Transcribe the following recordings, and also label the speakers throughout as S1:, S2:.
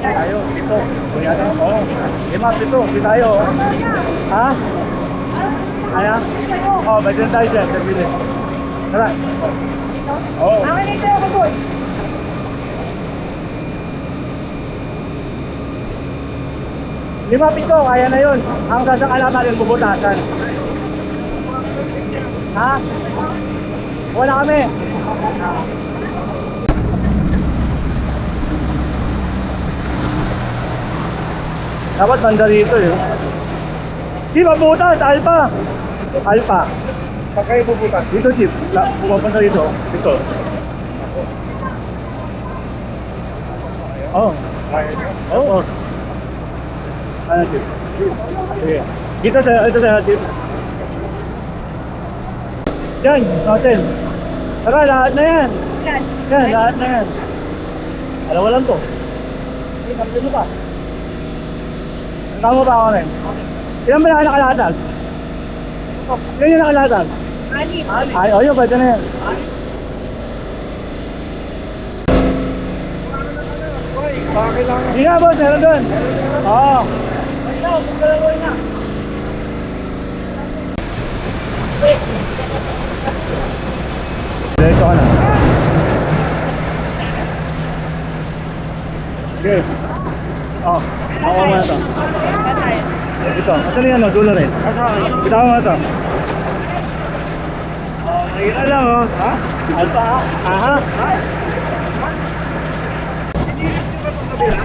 S1: Tayo, dito. Kuya na. Oo. Lima, dito. Di tayo. oh. Ha? Ano? Oh, bagyan tayo dyan. Sabili. Tara. Oo.
S2: Akin ito ako, boy.
S1: Lima, pito. Kaya na yun. Ang sasakala natin bubutasan. Ha? Wala kami. Dapat banda rito eh. Di ba butas? Alpha. Alpha.
S2: Pag kayo puputas.
S1: Dito, Chief. La, pupunta dito. Dito. Oh. Oo. Oh, Ano, Chief? Sige. Dito sa, ito sa, Chief. Yan, hotel. Tara, lahat na yan.
S2: Yan.
S1: Yan, lahat na yan. Alam mo lang to. Hey, kapito pa. Tama ba ako rin? Ilan ba na nakalatag? Ilan yung nakalatag?
S2: Baka kailangan.
S1: Hindi nga, boss, meron doon. Oo. Diretso ka na. Okay. Oh, ako mo na to. Ito, ito na yan, dulo rin. Bitaw mo na to. Oh, mahira lang, oh. Ha? Alpa, aha.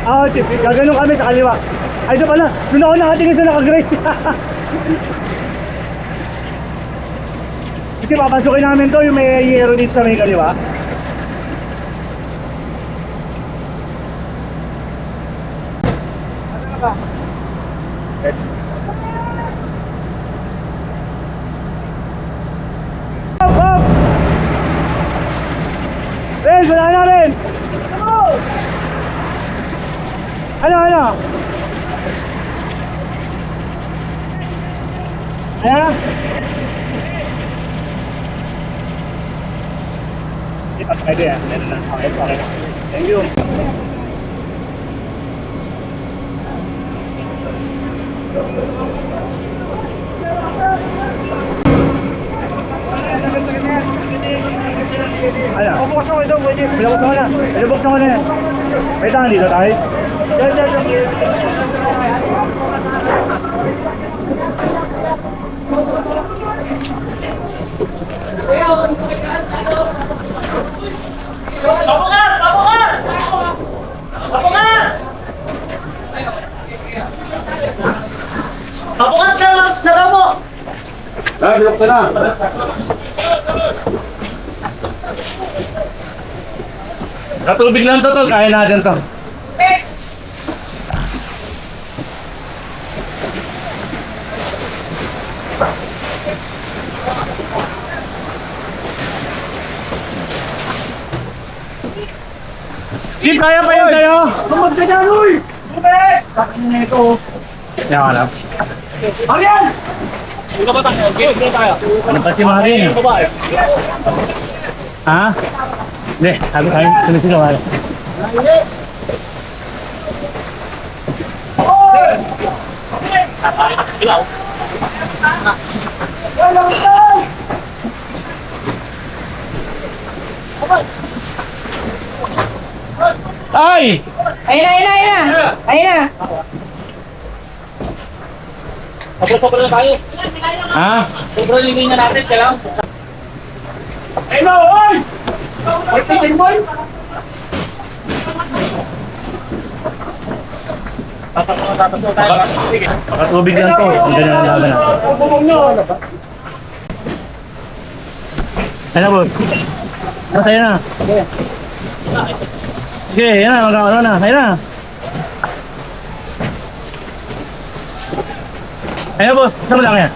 S1: Ah, tip, gaganon kami sa kaliwa. Ay, ito pala. Doon ako nakatingin sa nakagrade. Kasi papasukin namin to, yung may yero dito sa may kaliwa. tiêu Ai à? Ông bốc xong rồi đâu vậy chứ? Bây giờ bốc xong rồi nè, bây giờ bốc xong rồi nè Mấy đang
S2: gì rồi đấy? Chết
S1: chết chết Hãy subscribe cho kênh Ghiền Mì Gõ Để không
S2: bỏ lỡ những video hấp dẫn
S3: Pabukas! Pabukas! Pabukas! Pabukas ka lang sa damo!
S1: Ah, binuksan na. Katubig lang to, tol. Kaya natin to. Chip, kaya pa yan kayo? Tumag ka dyan, uy! Tubig! Takin na ito. Yan ka lang. Marian! Ano pa si Marian? Ha? Hindi, sabi kayo, sumisin ka Marian. Ay!
S4: Ayun na, ayun na, ayun na. Ayun na.
S1: Ha?
S3: Sobrang lingin na natin, kailangan.
S1: Hello, oy!
S3: Pagtitin mo!
S1: Baka tubig lang to. Hindi na nalaban natin. Ano boss? Masaya na. Sige, yan na. Magkakaroon na. Ayun na. Ayun boss. Saan mo lang yan?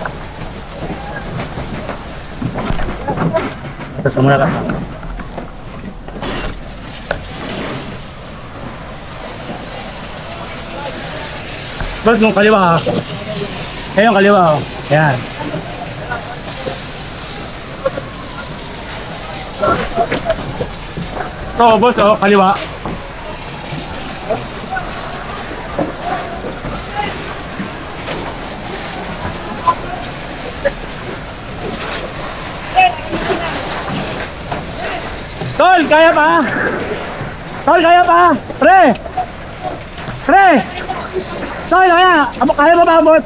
S5: Tapos ka muna ka. Boss, yung kaliwa ha. Ayan yung kaliwa oh. Ayan. Ito, boss, oh, kaliwa. Tol, kaya pa? Tol, kaya pa? Pre! Pre! Tol, kaya! Abo, kaya ba maabot?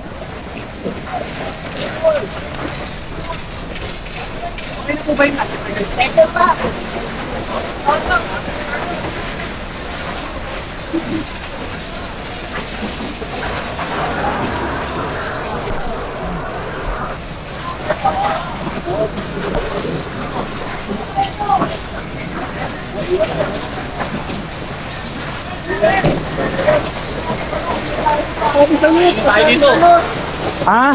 S3: Tayo dito.
S5: Ha?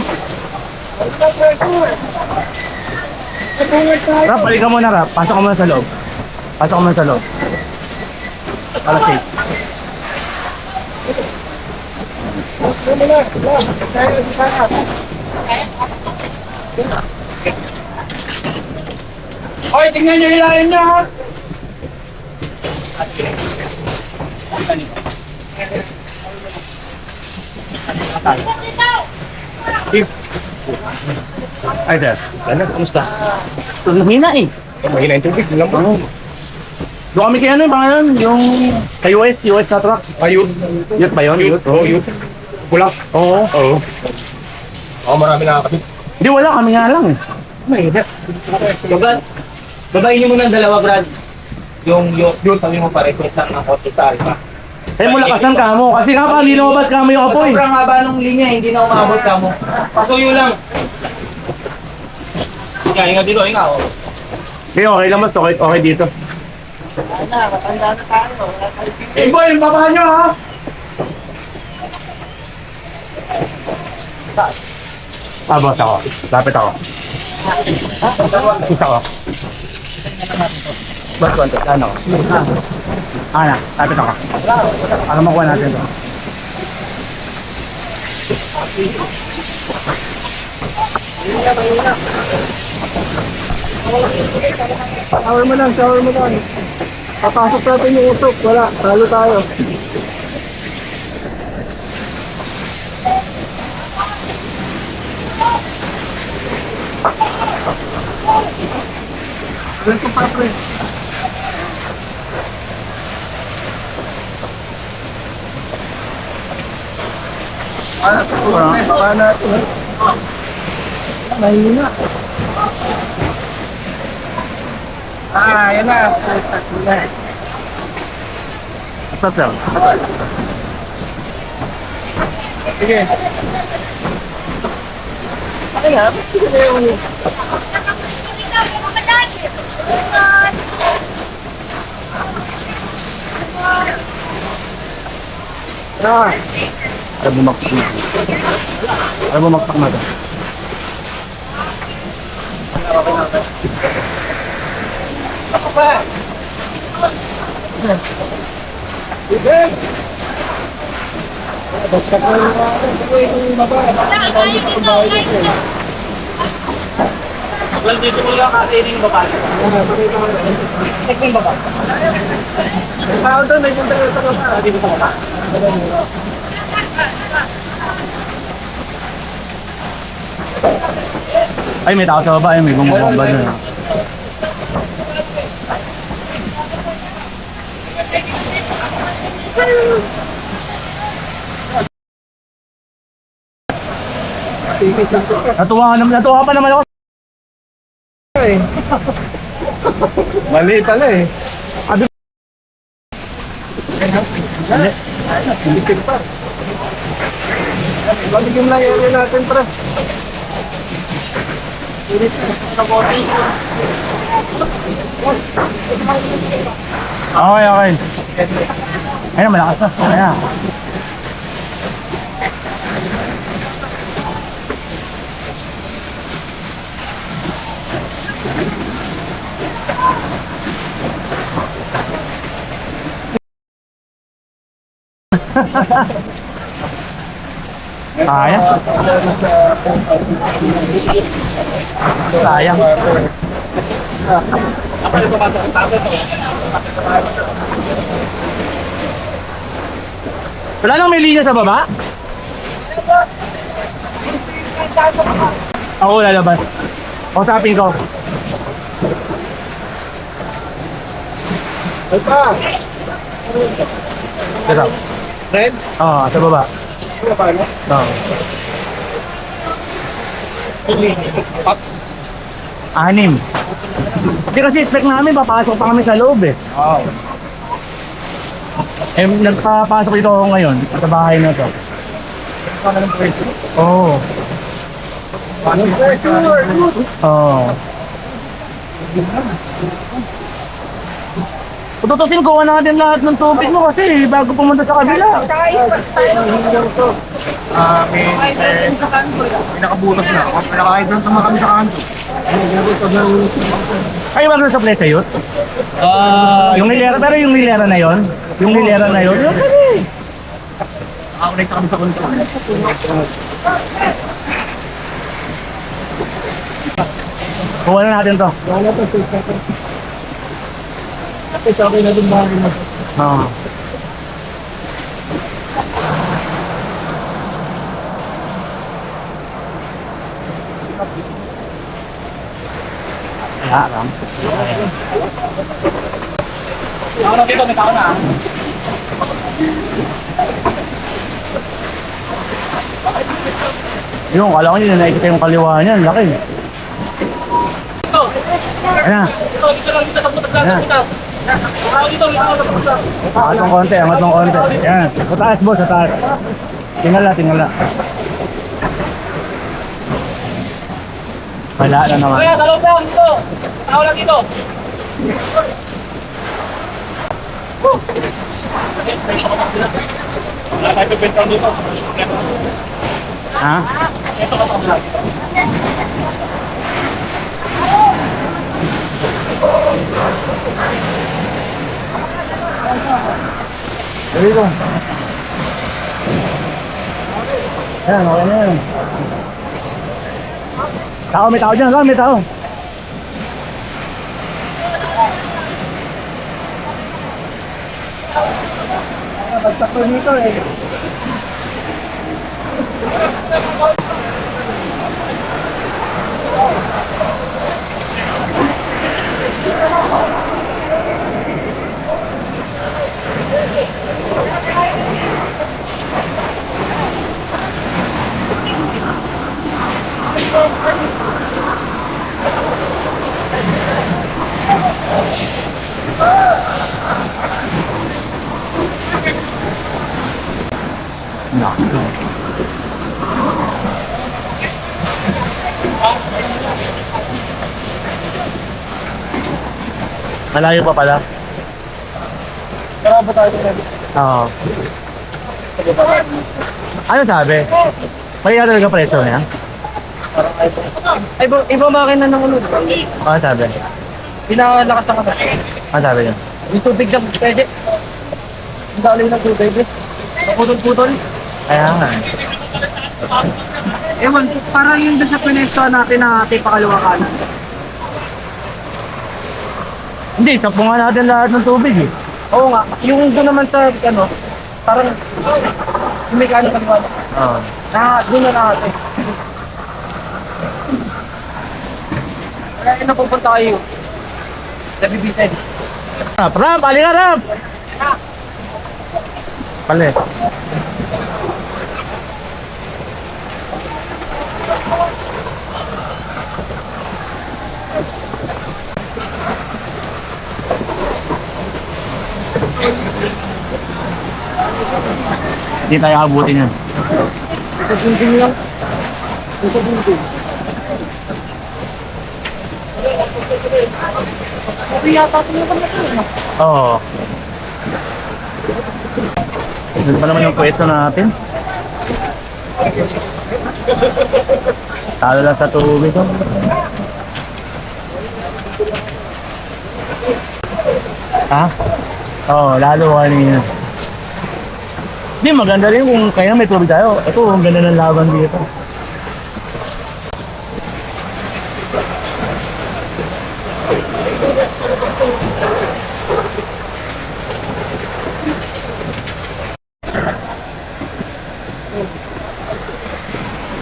S5: Rap, balik ka muna, Rap. Pasok ka muna sa loob. Pasok ka muna sa loob. Para safe.
S3: Hoy, tingnan nyo ilalim niya ha.
S5: Ay, sir.
S3: Ano, kamusta?
S5: Mahina eh.
S3: Mahina yung tubig, lang ba?
S5: Doon kami kay ano yung pangalan? Yung kay US, US na truck.
S3: Ayun.
S5: Yut ba yun? Yut?
S3: Oo, yun. Kulang.
S5: Oo.
S3: Oo. Oo, marami nakakabit.
S5: Hindi, wala. Kami nga lang eh.
S3: Mahina. Baba, babayin niyo muna ang dalawa, Brad. Yung, yung, yung sabi mo pa, request lang ng konti sa alpa.
S5: Eh, mulakasan ka mo. Kasi nga pa, hindi lumabas ka mo yung apoy.
S3: Sobrang haba ng linya, hindi na umabot ka mo. Pasuyo lang. Inga, inga dito, inga. Oh.
S5: Okay, okay lang mas. Okay, okay dito.
S3: Eh, boy, yung baba nyo, ha?
S5: Ah, boss ako. Lapit ako. Isa ako. Boss, konti. Ano? Ah, na. Lapit ako. Para makuha natin to.
S2: Shower mo lang, shower mo lang. Papasok natin yung usok. Wala, talo tayo. Ganito pa, pre. Ah, may baka natin. Mahina. Ah, yan na. Puta na.
S5: Stop, sir.
S2: Sige. Ay nga, sige na yung Ah,
S5: Ay, bumaksak na. Ay, bumaksak na to.
S2: bagsak na yung mga yung baba.
S3: Well, dito ko lang katirin baba. Check yung baba.
S2: Tao doon, may punta sa baba.
S3: Dito sa baba.
S5: Ay, may tao sa baba. Ay, may bumabomba ah. Natuwa, naman, natuwa pa naman ako.
S2: Mali pala eh.
S5: Hindi.
S2: Bitik pa. Babigyan lang yung natin, pre.
S5: Okay, okay. Ayun, malakas na. Okay na. Ha ha ha. Sayang. Sayang. Wala nang may linya sa baba? Ako lalabas. Kausapin ko.
S2: Ay pa! Red?
S5: Oo, sa baba.
S2: Ano?
S5: Oo. Anim. Hindi kasi expect namin papasok pa kami sa loob eh.
S2: Wow.
S5: Eh, nagpapasok ito ako ngayon sa bahay na to.
S2: Ng pwesto?
S5: Oo.
S2: Ano
S5: Tutusin ko natin lahat ng tubig mo kasi bago pumunta sa kabila.
S2: Ah, may pinakabutas na. Pinakakahit lang tama kami sa kanto.
S5: Ay, wag na sa place ayun?
S2: Ah,
S5: Yung nilera, pero yung nilera na yon, yung nilera na yon, yun pwede.
S2: Nakakonect kami sa control.
S5: Kuha na natin to.
S2: Safe na to. Kasi akin na din bago to.
S5: Oo. Ah, ram.
S1: Ako na dito, may tao na.
S5: Yung, kala ko nila nakikita yung kaliwa niyan, laki. Ayan
S1: putas
S5: Ayan. Angat ng konti, angat ng konti. Ayan, sa taas boss, sa taas. Tingala, tingala. Wala na naman.
S1: Kaya, talong lang dito. Tao lang dito. Wala tayo pipintang dito.
S5: Ha? Dito. Ayan, okay na yan. Tao, may tao dyan. Saan may tao?
S2: Bagsak ko dito eh.
S5: Malayo pa pala.
S2: Kaya ba tayo na
S5: Oo. Ano sabi? May na talaga presyo niya?
S3: Ay, iba, iba makina ng ba?
S5: Ano sabi?
S3: Pinakalakas ang ano.
S5: Ano sabi niya?
S3: Yung tubig lang, pwede. Ang dali ng tubig, eh. Naputol-putol.
S5: Kaya nga.
S3: Ewan, parang yung doon sa pinesto natin na ating pakalawa kanan.
S5: Hindi, sapungan natin lahat ng tubig eh.
S3: Oo nga, yung doon naman sa, ano, parang, yung may kanan kaliwa.
S5: Oo.
S3: Na, doon na natin. Kaya yun napupunta kayo. Nabibitin.
S5: Rap, rap! Ali ka, rap! Pali. Hindi tayo abutin yan.
S3: Sa lang. Sa dinding. Ito yata ito na ito.
S5: Oo. Doon pa naman yung pwesto natin. Talo lang sa tubig ko. Ha? Oo, lalo kanina. Hindi, maganda rin kung kaya may tubig tayo. Ito, ang ganda ng laban dito.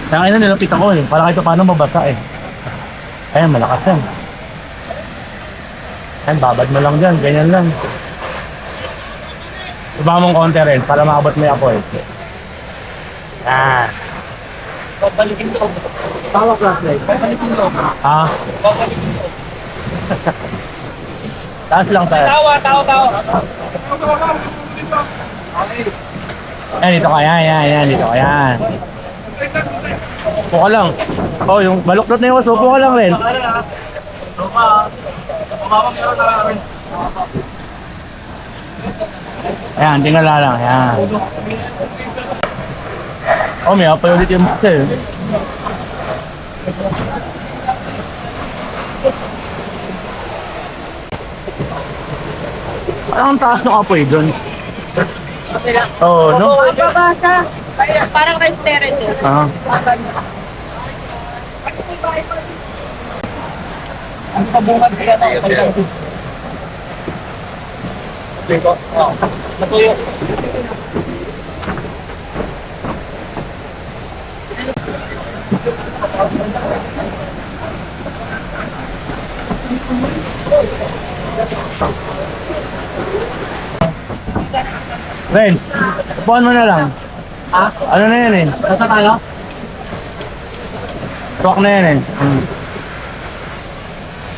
S5: Tangin na nilapit ako eh. Para kahit paano mabasa eh. Ayan, malakas yan. Ayan, babad mo lang dyan. Ganyan lang. Iba mong konti rin para maabot mo yung apoy. Ah.
S3: Babalikin ko. Tawa flashlight. Babalikin ko.
S5: Ah. Taas lang tayo.
S3: Tawa, tawa, tawa.
S5: Yan, dito ka. Yan, yan, yan. Dito ka. Yan. Upo ka lang. Oh, yung baluktot na yung uso. Upo ka lang rin. Ayan, tingala lang. Ayan. Oh, may apoy ulit yung kasi. Parang ang taas ng apoy doon. Oo, oh, no?
S4: Mababa siya. Parang rice terraces.
S5: Ah.
S3: Ang kabungan kaya na. Natuyo.
S5: Friends, buwan mo na lang.
S3: Ha?
S5: Ano na yan eh?
S3: Nasa tayo?
S5: Swak na yan eh. Hmm.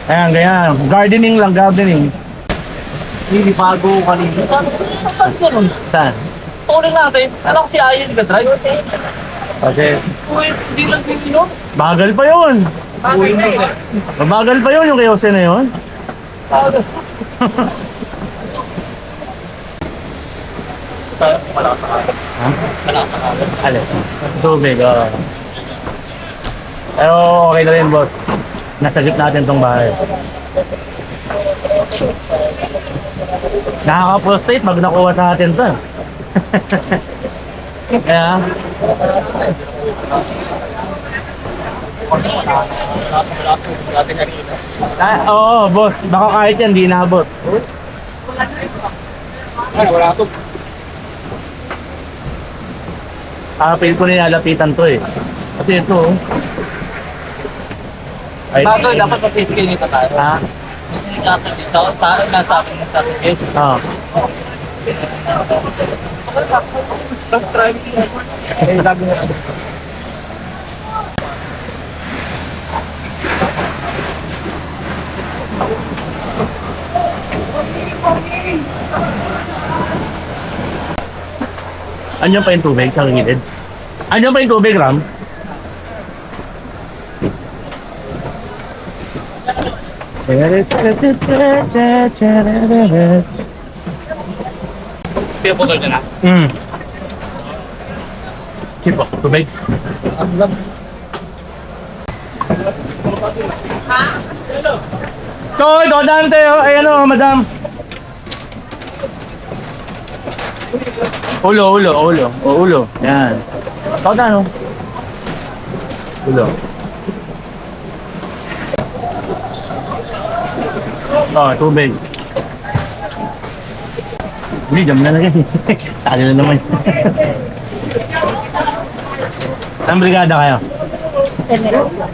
S5: Ayan, ganyan. Gardening lang, gardening.
S3: Hindi bago kanina. Saan ganun?
S5: Saan?
S3: Tuloy natin. Alam ko si Ayan ka drive.
S5: Kasi,
S3: Uy, hindi lang bibino.
S5: bagal pa yun.
S4: Bagay na eh.
S5: Mabagal pa yun yung kay Jose na yun. Alin? Tubig, oo. Pero okay na rin, boss. Nasa jeep natin tong bahay. Nakaka-prostate pag nakuha sa atin to. Kaya, ah, oo, boss. Baka kahit yan, di naabot.
S3: Ay, wala to.
S5: Ah, feel ko nilalapitan to eh. Kasi ito, oh. ay,
S3: Bago, dapat mag-PSK nito tayo.
S5: ha?
S3: Ka sa. Sa akin na sa akin.
S5: Oo.
S3: Tapos drive. Eh, sabi nga.
S5: Andiyan pa yung tubig sa gilid. Andiyan pa yung tubig, Ram.
S3: Kaya putol na.
S5: Hmm. Tipo, tubig. Ito, ito, Dante, oh. Ay, ano, madam. Ulo, ulo, ulo. O, ulo. Yan. Ito, Dan, oh. Ulo. Oh, tubig. Hindi, jam na lagi. Tali na naman. Saan brigada kayo?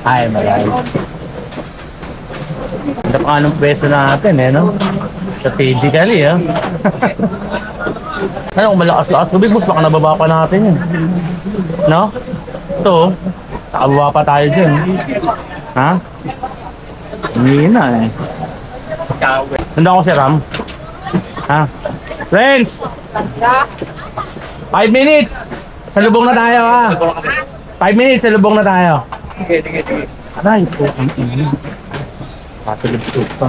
S5: Ay, marami. Ganda pa ng pwesto natin eh, no? Strategically, ah. ano kung malakas-lakas tubig, boss, baka nababa pa natin yun. No? Ito, nakababa pa tayo dyan. Ha? Hindi na eh. Nandun ako si Ram. Ha? Friends! Five minutes! Sa lubong na tayo ha! Five minutes, sa lubong na tayo.
S3: Sige, sige, sige.
S5: Aray po, ang ina. Kaso lubog pa.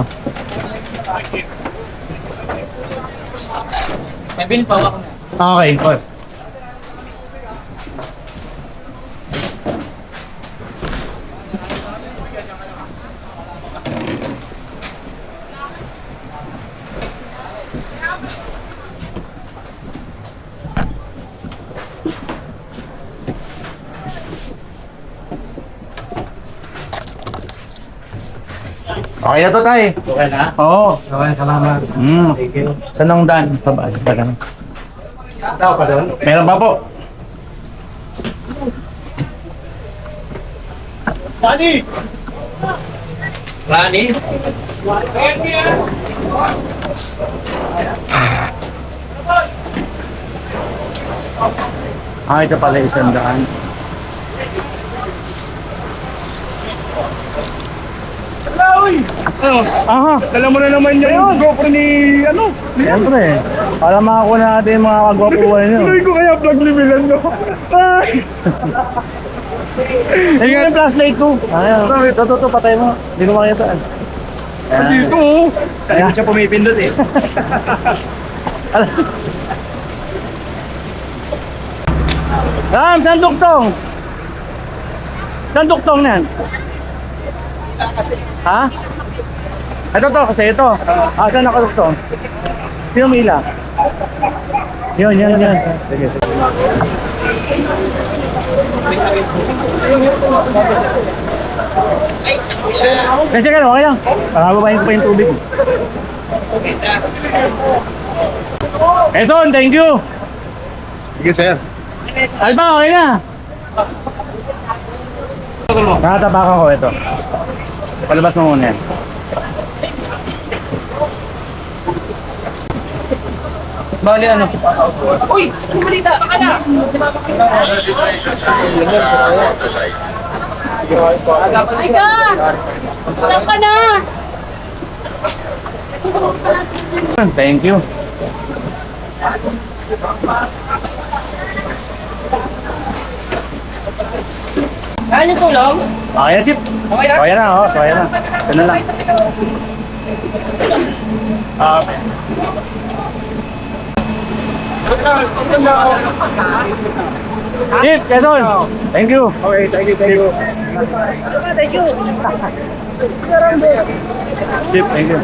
S3: May binipawa ko na.
S5: Okay, boss. Okay na to, tay.
S3: Okay na?
S5: Oo.
S6: Okay, salamat.
S5: Mm.
S3: Thank you.
S5: Saan ang daan? Pabas pa lang.
S3: Tao pa doon?
S5: Meron pa po.
S3: Rani! Rani?
S5: Ah, ito pala isang daan.
S2: Ano?
S5: Aha.
S2: Dala mo na naman niya yun. GoPro ni, ano?
S5: Siyempre. Para makakuha natin yung mga kagwapuan nyo.
S2: Tuloy ko kaya vlog ni Milan, no? Ay!
S5: Ayun yung flashlight ko. Ayun. Ito, ito, ito, patay mo. Hindi ko makita. Ayan.
S2: Dito, oh.
S3: Sa likod siya pumipindot eh.
S5: Ram, saan duktong? Saan duktong na yan? Ha? Ito to, kasi ito. Ah, saan nakaduktong? Sino mila? Yun, yun, yun. Sige, sige. Kasi ka na, okay lang. Pangababayin ko pa yung tubig. Eson, thank you.
S6: Sige, sir.
S5: Alba, okay na. Nakatabakan ko ito. Palabas mo muna yan. Bali ano?
S3: Uy! Kumalita! Baka na!
S4: Ika! Saan ka na?
S5: Thank you.
S3: Niyo tulong?
S5: Okay na, Chip.
S3: Okay na?
S5: Okay na, oh. Ayan na. Na lang. Ah, Chip, Quezon. Thank you.
S6: Okay, thank you, thank you.
S5: Chip, thank you.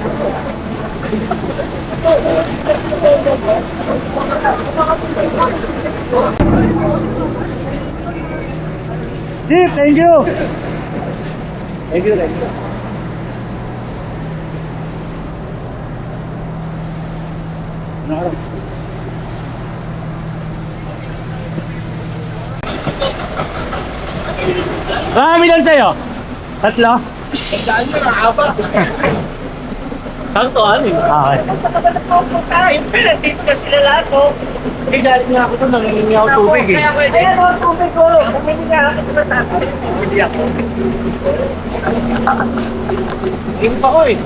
S5: Chip, thank you. Thank you, thank you. Ano ka rin? Marami lang sa'yo. Tatlo?
S3: Sakto ano eh.
S5: Okay.
S3: Ay, pinatito na sila lahat oh. Eh, galing nga ako doon, nangingi ako tubig eh. Ayan oh, tubig ko. Nangingi ako doon sa akin. Hindi ako. Hindi pa ko eh.